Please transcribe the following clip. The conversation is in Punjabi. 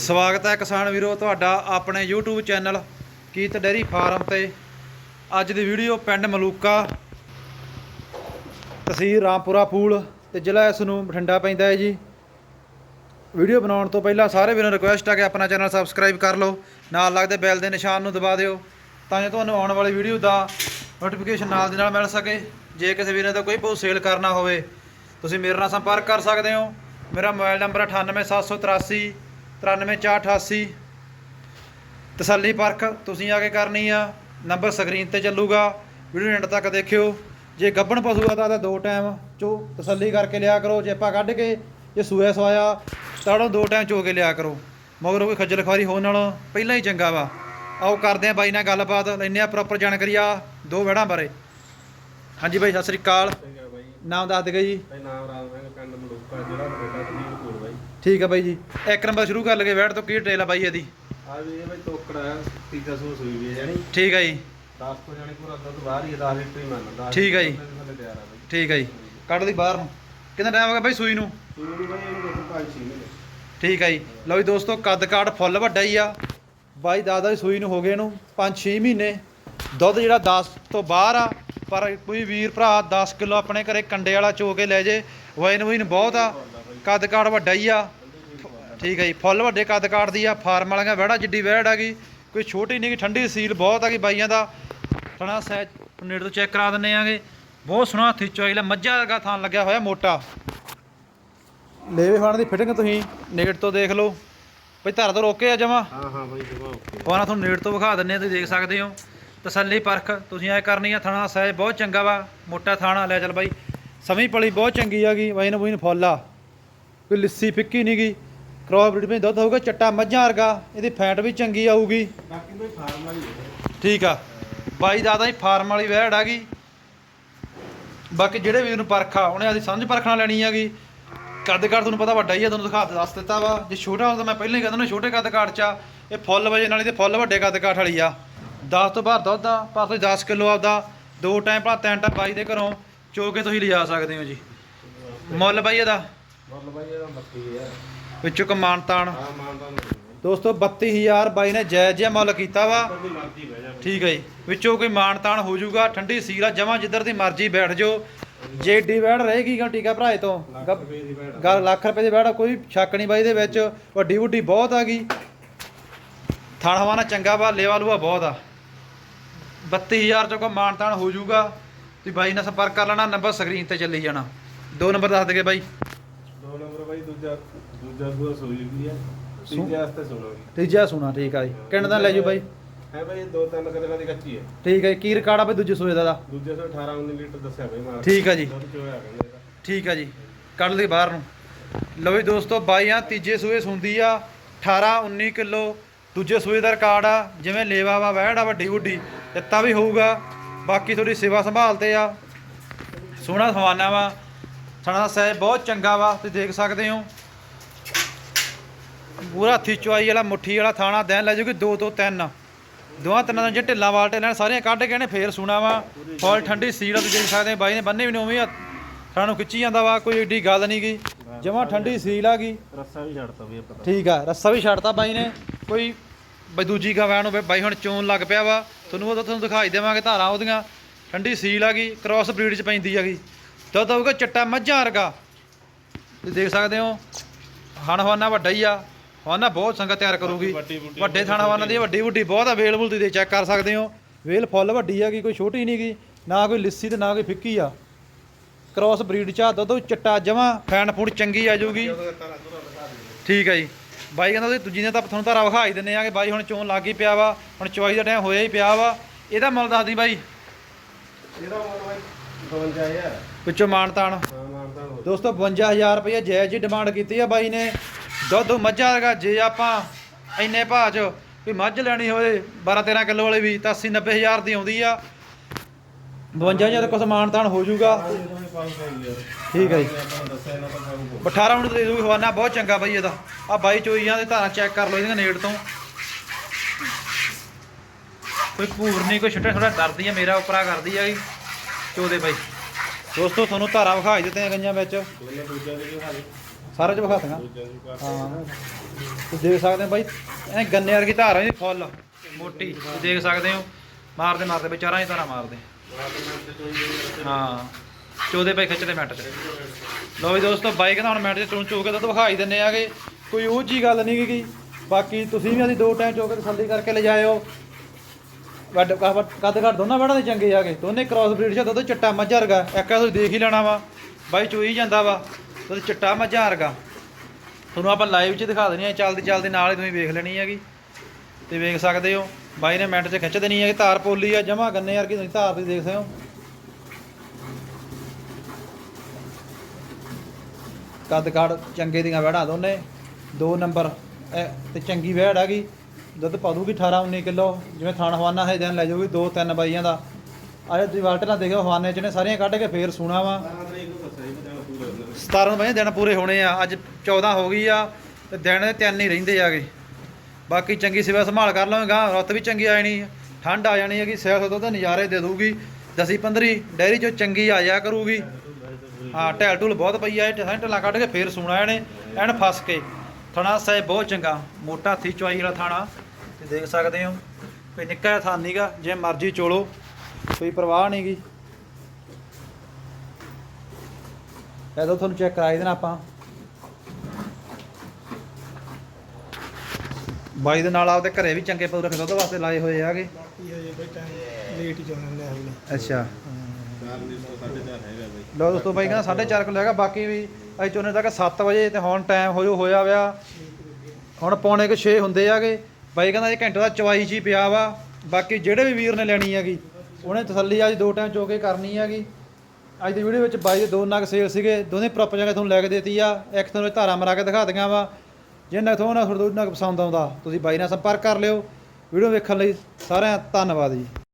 ਸਵਾਗਤ ਹੈ ਕਿਸਾਨ ਵੀਰੋ, ਤੁਹਾਡਾ ਆਪਣੇ YouTube ਚੈਨਲ ਕੀਤ ਡੈਰੀ ਫਾਰਮ ਤੇ। ਅੱਜ ਦੀ ਵੀਡੀਓ ਪਿੰਡ ਮਲੂਕਾ, ਤਹਿਸੀਲ ਰਾਮਪੁਰਾ ਫੂਲ ਤੇ ਜ਼ਿਲ੍ਹਾ ਇਸ ਨੂੰ ਬਠਿੰਡਾ ਪੈਂਦਾ ਹੈ ਜੀ। ਵੀਡੀਓ ਬਣਾਉਣ ਤੋਂ ਪਹਿਲਾਂ ਸਾਰੇ ਵੀਰਾਂ ਨੂੰ ਰਿਕੁਐਸਟ ਆ ਕਿ ਆਪਣਾ ਚੈਨਲ ਸਬਸਕ੍ਰਾਈਬ ਕਰ ਲਓ, ਨਾਲ ਲੱਗਦੇ ਬੈਲ ਦੇ ਨਿਸ਼ਾਨ ਨੂੰ ਦਬਾ ਦਿਓ, ਤਾਂ ਜੋ ਤੁਹਾਨੂੰ ਆਉਣ ਵਾਲੀ ਵੀਡੀਓ ਦਾ ਨੋਟੀਫਿਕੇਸ਼ਨ ਨਾਲ ਦੀ ਨਾਲ ਮਿਲ ਸਕੇ। ਜੇ ਕਿਸੇ ਵੀਰ ਨੇ ਤਾਂ ਕੋਈ ਬਹੁਤ ਸੇਲ ਕਰਨਾ ਹੋਵੇ, ਤੁਸੀਂ ਮੇਰੇ ਨਾਲ ਸੰਪਰਕ ਕਰ ਸਕਦੇ ਹੋ। ਮੇਰਾ ਮੋਬਾਈਲ ਨੰਬਰ 98783 93488 ਤਸੱਲੀ ਪਰਖ ਤੁਸੀਂ ਆ ਕੇ ਕਰਨੀ ਆ। ਨੰਬਰ ਸਕਰੀਨ ਤੇ ਚੱਲੂਗਾ। ਵੀਡੀਓ ਐਂਡ ਤੱਕ ਦੇਖਿਓ। ਜੇ ਗੱਬਣ ਪਸ਼ੂ ਆ ਤਾਂ ਦੋ ਟਾਈਮ ਚੋ ਤਸੱਲੀ ਕਰਕੇ ਲਿਆ ਕਰੋ। ਜੇ ਆਪਾਂ ਕੱਢ ਕੇ ਜੇ ਸੂਆ ਸਵਾਇਆ ਤਾੜੋ ਦੋ ਟਾਈਮ ਚੋ ਕੇ ਲਿਆ ਕਰੋ। ਮਗਰੋਂ ਕੋਈ ਖੱਜਲ ਖਵਾਰੀ ਹੋਣ ਨਾਲੋਂ ਪਹਿਲਾਂ ਹੀ ਚੰਗਾ ਵਾ। ਆਓ ਕਰਦੇ ਆ ਬਾਈ ਨਾਲ ਗੱਲਬਾਤ। ਲੈਂਦੇ ਆ ਪ੍ਰੋਪਰ ਜਾਣਕਾਰੀ ਆ ਦੋ ਵੜਾਂ ਬਾਰੇ। ਹਾਂਜੀ ਬਾਈ ਸਤਿ ਸ੍ਰੀ ਅਕਾਲ। ਨਾਮ ਦੱਸ ਦਿਓ ਜੀ। ਨਾਮ ਰਾਮ ਸਿੰਘ ਪਿੰਡ ਮਲੂਕਾ ਜ਼ਿਲ੍ਹਾ ਬਠਿੰਡਾ ਤਹਿਸੀਲ ਕੋਲ ਬਾਈ ਠੀਕ ਆ ਬਾਈ ਜੀ। ਇੱਕ ਨੰਬਰ ਸ਼ੁਰੂ ਕਰ ਲਗੇ ਵੈਟ ਤੋਂ ਕੀ ਡਿਟੇਲ ਆ ਬਾਈ ਇਹਦੀ? ਆ ਵੀ ਇਹ ਬਾਈ ਤੋਕੜਾ ਆ ਤੀਜਾ ਸੂਈ ਵੀ ਹੈ ਜਾਨੀ ਠੀਕ ਆ ਜੀ। 10 ਤੋਂ ਜਾਨੀ ਪੂਰਾ ਦੁੱਧ ਬਾਹਰ ਹੀ 10 ਲੀਟਰ ਹੀ ਮੰਨਦਾ ਠੀਕ ਜੀ। ਆ ਬਾਈ। ਠੀਕ ਆ ਜੀ। ਕੱਢ ਦੀ ਬਾਹਰ ਨੂੰ। ਕਿੰਨਾ ਟਾਈਮ ਹੋ ਗਿਆ ਬਾਈ ਸੂਈ ਨੂੰ? ਸੂਈ ਬਾਈ ਇਹਨੂੰ ਠੀਕ ਆ ਜੀ। ਲਓ ਜੀ ਦੋਸਤੋ ਕੱਦ ਕਾਠ ਫੁੱਲ ਵੱਡਾ ਹੀ ਆ। ਬਾਈ ਦਾਦਾ ਦੀ ਸੂਈ ਨੂੰ ਹੋ ਗਏ ਇਹਨੂੰ 5-6 ਮਹੀਨੇ। ਦੁੱਧ ਜਿਹੜਾ 10 ਤੋਂ ਬਾਹਰ ਆ ਪਰ ਕੋਈ ਵੀਰ ਭਰਾ 10 ਕਿਲੋ ਆਪਣੇ ਘਰੇ ਕੰਡੇ ਵਾਲਾ ਚੋ ਕੇ ਲੈ ਜੇ। ਵੈਨ ਵੈਨ ਬਹੁਤ ਆ। ਕੱਦ ਕਾਠ ਵੱਡਾ ਹੀ ਆ। ਠੀਕ ਆ ਜੀ ਫੁੱਲ ਵੱਡੇ ਕੱਦ ਕਾਠ ਦੀ ਆ ਫਾਰਮ ਵਾਲੀਆਂ ਵਹਿੜਾ ਜਿੱਡੀ ਵਹਿੜ ਆ ਗਈ। ਕੋਈ ਛੋਟੀ ਨਹੀਂ ਗੀ ਠੰਡੀ ਸੀਲ ਬਹੁਤ ਆ ਗਈ ਬਾਈਆਂ ਦਾ। ਥਣਾ ਸਹਿਜ ਨੇੜ ਤੋਂ ਚੈੱਕ ਕਰਾ ਦਿੰਨੇ ਆਗੇ। ਬਹੁਤ ਸੋਹਣਾ ਹੱਥੀ ਚੋਇਲਾ ਮੱਝਾਂ ਵਰਗਾ ਥਾਂ ਲੱਗਿਆ ਹੋਇਆ ਮੋਟਾ। ਲੇਵੇ ਫਾਣ ਦੀ ਫਿਟਿੰਗ ਤੁਸੀਂ ਨੇੜ ਤੋਂ ਦੇਖ ਲਓ। ਬਈ ਧਰ ਤੋਂ ਰੋਕੇ ਆ ਜਮਾ। ਹਾਂ ਹਾਂ ਬਾਈ ਜਮਾ ਓਕੇ ਤੁਹਾਨੂੰ ਨੇੜ ਤੋਂ ਵਿਖਾ ਦਿੰਨੇ ਆ ਤੁਸੀਂ ਦੇਖ ਸਕਦੇ ਹੋ। ਤਸੱਲੀ ਪਰਖ ਤੁਸੀਂ ਐ ਕਰਨੀ ਆ ਥਣਾ ਸਾਇਜ਼ ਬਹੁਤ ਚੰਗਾ ਵਾ ਮੋਟਾ ਥਾਣਾ ਲੈ ਚੱਲ ਬਾਈ। ਸਮੀ ਪਲੀ ਬਹੁਤ ਚੰਗੀ ਆਗੀ ਬਾਈ ਨੂੰ ਬੂਈ ਨੂੰ ਫੁੱਲ ਆ। ਕੋਈ ਲਿੱਸੀ ਫਿੱਕੀ ਨਹੀਂ ਗੀ। ਕ੍ਰੋਸ ਬਰੀਡ ਵਿੱਚ ਦੁੱਧ ਹੋਊਗਾ ਚੱਟਾ ਮੱਝਾਂ ਵਰਗਾ ਇਹਦੀ ਫੈਟ ਵੀ ਚੰਗੀ ਆਊਗੀ। ਬਾਕੀ ਬਾਈ ਫਾਰਮ ਵਾਲੀ ਹੈ ਠੀਕ ਆ। ਬਾਈ ਦਾਦਾ ਹੀ ਫਾਰਮ ਵਾਲੀ ਵਹਿੜ ਆ ਗਈ। ਬਾਕੀ ਜਿਹੜੇ ਵੀਰ ਨੂੰ ਪਰਖਾ ਉਹਨੇ ਆਦੀ ਸਮਝ ਪਰਖਣਾ ਲੈਣੀ ਹੈਗੀ। ਕੱਦ ਕਾਠ ਤੁਹਾਨੂੰ ਪਤਾ ਵੱਡਾ ਹੀ ਆ ਤੁਹਾਨੂੰ ਦਿਖਾ ਦੱਸ ਦਿੱਤਾ ਵਾ। ਜੇ ਛੋਟਾ ਹੁੰਦਾ ਮੈਂ ਪਹਿਲਾਂ ਹੀ ਕਹਿੰਦਾ ਨਾ ਛੋਟੇ ਕੱਦ ਕਾਠ ਚ ਆ। ਇਹ ਫੁੱਲ ਵਜੇ ਨਾਲ ਤੇ ਫੁੱਲ ਵੱਡੇ ਕੱਦ ਕਾਠ ਵਾਲੀ ਆ। 10 ਤੋਂ ਬਾਹਰ ਦੁੱਧ ਆ ਪਰ ਤੁਸੀਂ 10 ਕਿਲੋ ਆਪਦਾ ਦੋ ਟਾਈਮ ਭਲਾ ਤਿੰਨ ਟਾਈਮ ਬਾਈ ਦੇ ਘਰੋਂ ਚੋ ਕੇ ਤੁਸੀਂ ਲਿਜਾ ਸਕਦੇ ਹੋ ਜੀ। ਮੁੱਲ ਬਾਈ ਇਹਦਾ? ਮੁੱਲ ਬਾਈ ਇਹਦਾ 32000 ਵਿੱਚੋਂ ਕਮਾਨ ਤਾਣ ਹਾਂ ਮਾਨਦਾ ਨਹੀਂ ਦੋਸਤੋ 32000 ਬਾਈ ਨੇ ਜਾਇਜ਼ ਜਿਹਾ ਮੁੱਲ ਕੀਤਾ ਵਾ। ਤੁਹਾਡੀ ਮਰਜ਼ੀ ਬਹਿ ਜਾ ਠੀਕ ਹੈ ਜੀ। ਵਿੱਚੋਂ ਕੋਈ ਮਾਣ ਤਾਣ ਹੋ ਜਾਊਗਾ ਠੰਡੀ ਸੀਰਾ ਜਮਾ ਜਿੱਧਰ ਦੀ ਮਰਜ਼ੀ ਬੈਠ ਜਾਓ। ਜੇ ਏਡੀ ਵੈੜ ਰਹੇਗੀ ਗਾ ਟੀਕਾ ਭਰਾਏ ਤੋਂ? ਲੱਖ ਗੱਪ- ਰੁਪਏ ਦੀ ਬੈਠ ਗੱਲ ਲੱਖ ਰੁਪਏ ਦੀ ਵੈੜ ਆ, ਕੋਈ ਸ਼ੱਕ ਨਹੀਂ ਬਾਈ ਦੇ ਵਿੱਚ। ਵੱਡੀ ਵੱਡੀ ਬਹੁਤ ਆ ਗਈ। ਥਣ ਹਵਾਨਾ ਚੰਗਾ ਵਾ ਲੇਵਾ ਲੂਆ ਬਹੁਤ ਆ। 32000 ਚੋਂ ਕੋ ਮਾਣ ਤਾਣ ਹੋ ਜਾਊਗਾ ਤੁਸੀਂ ਬਾਈ ਨਾਲ ਸੰਪਰਕ ਕਰ ਲੈਣਾ ਨੰਬਰ ਸਕਰੀਨ ਤੇ ਚੱਲੀ ਜਾਣਾ। ਦੋ ਨੰਬਰ ਦੱਸ ਦਗੇ ਬਾਈ। ਦੋ ਨੰਬਰ ਬਾਈ ਦੂਜਾ ਦੂਜਾ ਸੂਆ ਸੂਈ ਵੀ ਹੈ। ਤੀਜੇ ਵਾਸਤੇ ਸੁਣੋਗੀ ਤੀਜਾ ਸੁਣਾ ਠੀਕ ਆ ਜੀ। ਕਿੰਨੇ ਦਾ ਲੈ ਜੂ ਬਾਈ? ਹੈ ਬਾਈ ਦੋ ਤਿੰਨ ਕੁ ਦਿਨਾਂ ਦੀ ਕੱਚੀ ਹੈ। ਠੀਕ ਹੈ ਜੀ। ਕੀ ਰਿਕਾਰਡ ਆ ਬਈ ਦੂਜੇ ਸੂਏ ਦਾ ਦਾ? ਦੂਜੇ ਸੌ 18 19 ਲੀਟਰ ਦੱਸਿਆ ਬਾਈ ਮਾਰ ਠੀਕ ਆ ਜੀ। ਦੁੱਧ ਚੋਇਆ ਕਹਿੰਦੇ ਇਹਦਾ। ਠੀਕ ਆ ਜੀ ਕੱਢ ਲਈ ਬਾਹਰ ਨੂੰ। ਲਓ ਜੀ ਦੋਸਤੋ ਬਾਈਆਂ ਤੀਜੇ ਸੂਏ ਸੁੰਦੀ ਆ 18 19 ਕਿਲੋ। ਦੂਜੇ ਸੂਏ ਦਾ ਰਿਕਾਰਡ ਆ ਜਿਵੇਂ ਲੇਵਾ ਵਾ ਵਹਿੜ ਆ ਵੱਡੀ ਵੱਡੀ ਦਿੱਤਾ ਵੀ ਹੋਊਗਾ। ਬਾਕੀ ਥੋੜੀ ਸੇਵਾ ਸੰਭਾਲ ਤੇ ਆ। ਸੋਹਣਾ ਸਵਾਨਾ ਵਾ। ਥਣਾ ਸਾਹਿਬ ਬਹੁਤ ਚੰਗਾ ਵਾ ਤੁਸੀਂ ਦੇਖ ਸਕਦੇ ਹੋ। ਪੂਰਾ ਹੱਥੀ ਚੁਆਈ ਵਾਲਾ ਮੁੱਠੀ ਵਾਲਾ ਥਾਣਾ ਦੇਣ ਲੈ ਜੂਗੀ ਦੋ ਤੋਂ ਤਿੰਨ। ਦੋਹਾਂ ਤਿੰਨਾਂ ਦਾ ਜੇ ਢਿੱਲਾਂ ਵਾਲਟੇ ਲੈਣ ਸਾਰੀਆਂ ਕੱਢ ਕੇ ਨੇ ਫੇਰ ਸੁਣਾ ਵਾ। ਫੁੱਲ ਠੰਡੀ ਸੀਲ ਆ ਤੁਸੀਂ ਦੇਖ ਸਕਦੇ ਬਾਈ ਨੇ ਬੰਨੇ ਵੀ ਨਹੀਂ ਉਵੇਂ ਸਾਨੂੰ ਖਿੱਚੀ ਜਾਂਦਾ ਵਾ ਕੋਈ ਏਡੀ ਗੱਲ ਨਹੀਂ ਗੀ। ਜਮਾ ਠੰਡੀ ਸੀਲ ਆ ਗਈ ਰੱਸਾ ਵੀ ਛੱਡਤਾ ਵੀ ਪਤਾ। ਠੀਕ ਆ ਰੱਸਾ ਵੀ ਛੱਡਤਾ ਬਾਈ ਨੇ। ਕੋਈ ਬਈ ਦੂਜੀ ਗਾਵਾਂ ਨੂੰ ਬਾਈ ਹੁਣ ਚੋਣ ਲੱਗ ਪਿਆ ਵਾ। ਤੁਹਾਨੂੰ ਉਹ ਤੁਹਾਨੂੰ ਦਿਖਾਈ ਦੇਵਾਂਗੇ ਧਾਰਾਂ ਉਹਦੀਆਂ। ਠੰਡੀ ਸੀਲ ਆ ਗਈ ਕ੍ਰਾਸ ਬਰੀਡ ਚ ਪੈਂਦੀ ਹੈਗੀ ਦੁੱਧ ਆਊਗਾ ਚੱਟਾ ਮੱਝਾਂ ਵਰਗਾ। ਤੁਸੀਂ ਦੇਖ ਸਕਦੇ ਹੋ ਹਣ ਹਵਾਨਾ ਵੱਡਾ ਹੀ ਆ। ਹਵਾਨਾ ਬਹੁਤ ਸੰਗਤ ਤਿਆਰ ਕਰੂਗੀ। ਵੱਡੀ ਥਾਣਾ ਹਵਾਨਾ ਦੀ ਵੱਡੀ ਵੱਡੀ ਬਹੁਤ ਅਵੇਲੇਬਲ ਤੁਸੀਂ ਚੈੱਕ ਕਰ ਸਕਦੇ ਹੋ। ਵੇਲ ਫੁੱਲ ਵੱਡੀ ਹੈਗੀ ਕੋਈ ਛੋਟੀ ਨਹੀਂ ਗੀ ਨਾ ਕੋਈ ਲਿੱਸੀ ਤੇ ਨਾ ਕੋਈ ਫਿੱਕੀ ਆ। ਕ੍ਰਾਸ ਬਰੀਡ ਚ ਆ ਦੁੱਧ ਚੱਟਾ ਜਮਾ ਫੈਨ ਫੂਡ ਚੰਗੀ ਆ ਜਾਊਗੀ। ਠੀਕ ਹੈ ਜੀ। ਬਾਈ ਕਹਿੰਦਾ ਤੁਸੀਂ ਦੂਜੀ ਨੇ ਤਾਂ ਤੁਹਾਨੂੰ ਧਾਰਾ ਵਿਖਾ ਹੀ ਦਿੰਨੇ ਆ ਕਿ ਬਾਈ ਹੁਣ ਚੋਣ ਲੱਗ ਹੀ ਪਿਆ ਵਾ ਹੁਣ ਚੁਆਈ ਦਾ ਟਾਈਮ ਹੋਇਆ ਹੀ ਪਿਆ ਵਾ। ਇਹਦਾ ਮੁੱਲ ਦੱਸ ਦੀ ਬਾਈ। ਇਹਦਾ ਮੁੱਲ ਬਾਈ 52000 ਵਿੱਚੋਂ ਮਾਨ ਤਾਣ। ਹਾਂ ਮਾਰਦਾ ਹੋ ਦੋਸਤੋ 52000 ਰੁਪਏ ਜਾਇਜ਼ ਜੀ ਡਿਮਾਂਡ ਕੀਤੀ ਆ ਬਾਈ ਨੇ। ਦੁੱਧ ਮੱਝਾਂ ਦਾ ਜੇ ਆਪਾਂ ਇੰਨੇ ਭਾਅ 'ਚ ਵੀ ਮੱਝ ਲੈਣੀ ਹੋਵੇ 12 13 ਕਿਲੋ ਵਾਲੀ ਵੀ ਤਾਂ 80 90000 ਦੀ ਆਉਂਦੀ ਆ। 52000 ਕੁਛ ਮਾਨ ਤਾਣ ਹੋ ਜਾਊਗਾ। ਠੀਕ ਹੈ ਜੀ। ਦੱਸਿਆ ਇਹਨਾਂ ਤਾਂ ਸਾਨੂੰ 18 ਮਿੰਟ ਦੇ ਦੂਗੀ ਹਵਾਨਾ ਬਹੁਤ ਚੰਗਾ ਬਾਈ ਇਹਦਾ। ਆ ਬਾਈ ਚੋਈਆਂ ਦੇ ਧਾਰਾਂ ਚੈੱਕ ਕਰ ਲਓ ਇਹਦੀਆਂ ਨੇੜ ਤੋਂ। ਕੋਈ ਭੂਰ ਨਹੀਂ ਕੋਈ ਛੋਟਾ ਛੋਟਾ ਡਰਦੀ ਆ ਮੇਰਾ ਉਪਰਾ ਕਰਦੀ ਆ ਜੀ ਚੋਦੇ ਬਾਈ? ਦੋਸਤੋ, ਤੁਹਾਨੂੰ ਧਾਰਾਂ ਵਿਖਾਈ ਦਿੱਤੇ ਗਈਆਂ ਵਿੱਚ। ਇਹਨੇ ਦੂਜਾ ਵੀ ਹਾਲੇ ਸਾਰੇ ਚ ਵਿਖਾਤੀਆਂ ਦੂਜਾ ਹਾਂ। ਤੁਸੀਂ ਦੇਖ ਸਕਦੇ ਹੋ ਬਾਈ, ਐ ਗੰਨੇ ਵਰਗੀ ਧਾਰ ਆ ਫੁੱਲ। ਮੋਟੀ। ਤੁਸੀਂ ਦੇਖ ਸਕਦੇ ਹੋ। ਮਾਰਦੇ ਮਾਰਦੇ ਵਿਚਾਰਾਂ ਹੀ ਧਾਰਾ ਮਾਰਦੇ। ਹਾਂ। ਚੋਦੇ ਪੈ ਖਿੱਚਦੇ ਮਿੰਟ ਚ। ਲੋ ਵੀ ਦੋਸਤੋ, ਬਾਈ ਕਹਿੰਦਾ ਹੁਣ ਮਿੰਟ ਚ ਚੁਣ ਚੋ ਕੇ ਤਾਂ ਵਿਖਾਈ ਦਿੰਨੇ ਆਗੇ। ਕੋਈ ਉਹ ਜੀ ਗੱਲ ਨਹੀਂ ਗੀ। ਬਾਕੀ ਤੁਸੀਂ ਵੀ ਅਸੀਂ ਦੋ ਟਾਈਮ ਚੋ ਕੇ ਤਸੱਲੀ ਕਰਕੇ ਲਿਜਾਇਓ ਵੱਡ ਕੱਦ ਘੱਟ ਦੋਨਾਂ ਵੜਾਂ ਦੇ ਚੰਗੇ ਆਗੇ ਦੋਨੇ ਕ੍ਰਾਸ ਬਰੀਡ ਚ ਦੁੱਧ ਚਿੱਟਾ ਮੱਝਾ ਵਰਗਾ। ਇੱਕ ਆ ਤੁਸੀਂ ਦੇਖ ਹੀ ਲੈਣਾ ਵਾ। ਬਾਈ ਚੋਈ ਜਾਂਦਾ ਵਾ। ਦੁੱਧ ਚਿੱਟਾ ਮੱਝਾ ਵਰਗਾ। ਤੁਹਾਨੂੰ ਆਪਾਂ ਲਾਈਵ 'ਚ ਦਿਖਾ ਦੇਣੀ ਆ, ਚੱਲਦੀ ਚੱਲਦੀ ਨਾਲ ਹੀ ਤੁਸੀਂ ਵੇਖ ਲੈਣੀ ਹੈਗੀ। ਤੇ ਵੇਖ ਸਕਦੇ ਹੋ, ਬਾਈ ਨੇ ਮਿੰਟ 'ਚ ਖਿੱਚ ਦੇਣੀ ਹੈਗੀ, ਧਾਰ ਪੋਲੀ ਆ, ਜਮਾ ਗੰਨੇ ਵਰਗੀ ਤੁਸੀਂ ਧਾਰ ਤੁਸੀਂ ਦੇਖ ਸਕਦੇ ਹੋ। ਕੱਦ ਕਾੜ ਚੰਗੇ ਦੀਆਂ ਵਹਿੜਾਂ ਦੋਨੇ। ਦੋ ਨੰਬਰ, ਇਹ ਤੇ ਚੰਗੀ ਵਹਿੜ ਹੈਗੀ। ਦੁੱਧ ਪਾ ਦੂਗੀ 18 19 ਕਿਲੋ, ਜਿਵੇਂ ਥਾਣ ਹਵਾਨਾ ਹੈ ਦਿਨ ਲੈ ਜਾਊਗੀ, ਦੋ, ਤਿੰਨ ਬਾਈਆਂ ਦਾ। ਆਏ ਤੁਸੀਂ ਵਾਲਟ ਨਾਲ ਦੇਖਿਓ, ਹਵਾਨੇ ਚ ਨੇ ਸਾਰੀਆਂ ਕੱਢ ਕੇ ਫੇਰ ਸੂਣਾ ਵਾ। 17 ਨੂੰ ਬਾਈ ਦਿਨ ਪੂਰੇ ਹੋਣੇ ਆ, ਅੱਜ 14 ਹੋ ਗਈ ਆ, ਤੇ ਦਿਨ ਤਿੰਨ ਹੀ ਰਹਿੰਦੇ ਆਗੇ ਬਾਕੀ ਚੰਗੀ ਸੇਵਾ ਸੰਭਾਲ ਕਰ ਲਵਾਂਗਾ ਰੁੱਤ ਵੀ ਚੰਗੀ ਆ ਜਾਣੀ ਠੰਡ ਆ ਜਾਣੀ ਹੈਗੀ ਸੇਵਾ ਤੋਂ ਤਾਂ ਨਜ਼ਾਰੇ ਦੇ ਦੂਗੀ ਦਸੀ 15 ਡੈਰੀ ਚੋਂ ਚੰਗੀ ਆ ਜਾ ਕਰੂਗੀ। ਹਾਂ ਢੈਲ ਢੂਲ ਬਹੁਤ ਪਈ ਆ, ਇਹ ਢਾਂ ਕੱਢ ਕੇ ਫੇਰ ਸੂਣਾ ਇਹਨੇ ਐਨ ਫਸ ਕੇ। ਥਣਾ ਸਾਹਿਬ ਬਹੁਤ ਚੰਗਾ ਮੋਟਾ ਹੱਥੀ ਚਵਾਈ ਵਾਲਾ ਥਾਣਾ ਤੇ ਦੇਖ ਸਕਦੇ ਹੋ। ਕੋਈ ਨਿੱਕਾ ਜਿਹਾ ਥਾਨ ਨੀਗਾ ਜੇ ਮਰਜ਼ੀ ਚੋਲੋ ਕੋਈ ਪਰਵਾਹ ਨਹੀਂਗੀ ਇਹਦੋਂ ਤੁਹਾਨੂੰ ਚੈੱਕ ਕਰਾਈ ਦੇਣਾ ਆਪਾਂ। ਬਾਈ ਦੇ ਨਾਲ ਆਪਦੇ ਘਰੇ ਵੀ ਚੰਗੇ ਪਊ ਰੱਖੇ ਦੁੱਧ ਵਾਸਤੇ ਲਾਏ ਹੋਏ ਆਗੇ ਬਾਕੀ ਹਜੇ ਕੋਈ ਟਾਈਮ ਲੇਟ ਹੀ ਚਾਹੁੰਦੇ ਹਲੇ ਅੱਛਾ। ਚਾਰ ਦੀ ਤੋਂ ਸਾਢੇ ਚਾਰ ਹੈਗਾ ਬਈ ਲੋ ਦੋਸਤੋ ਬਾਈ ਕਹਿੰਦਾ 4:30 ਕਿਲੋ ਹੈਗਾ, ਬਾਕੀ ਵੀ ਅੱਜ ਚੋਨੇ ਤੱਕ 7 ਵਜੇ ਤੇ ਹੁਣ ਟਾਈਮ ਹੋਇਓ ਹੋਇਆ ਵਿਆ ਹੁਣ ਪੌਣੇ ਕੁ 6 ਹੁੰਦੇ ਆਗੇ ਬਾਈ ਕਹਿੰਦਾ ਇਹ ਘੰਟੇ ਦਾ ਚਵਾਈ ਚ ਹੀ ਪਿਆ ਵਾ। ਬਾਕੀ ਜਿਹੜੇ ਵੀ ਵੀਰ ਨੇ ਲੈਣੀ ਹੈਗੀ, ਉਹਨੇ ਤਸੱਲੀ ਅੱਜ ਦੋ ਟਾਈਮ ਚੋ ਕੇ ਕਰਨੀ ਹੈਗੀ। ਅੱਜ ਦੀ ਵੀਡੀਓ ਵਿੱਚ ਬਾਈ ਦੇ ਦੋ ਨਗ ਸੇਲ ਸੀਗੇ, ਦੋਨੇ ਪ੍ਰੋਪਰ ਜਗ੍ਹਾ ਤੁਹਾਨੂੰ ਲੈ ਕੇ ਦਿੱਤੀ ਆ। ਇੱਕ ਤੁਹਾਨੂੰ ਧਾਰਾ ਮਰਾ ਕੇ ਦਿਖਾ ਦਿਆਂ ਵਾ। ਜੇ ਨਗ ਤੋਂ ਨਾ ਤੁਹਾਡੇ ਦੋ ਨਗ ਪਸੰਦ ਆਉਂਦਾ, ਤੁਸੀਂ ਬਾਈ ਨਾਲ ਸੰਪਰਕ ਕਰ ਲਿਓ। ਵੀਡੀਓ ਵੇਖਣ ਲਈ ਸਾਰਿਆਂ ਧੰਨਵਾਦ ਜੀ।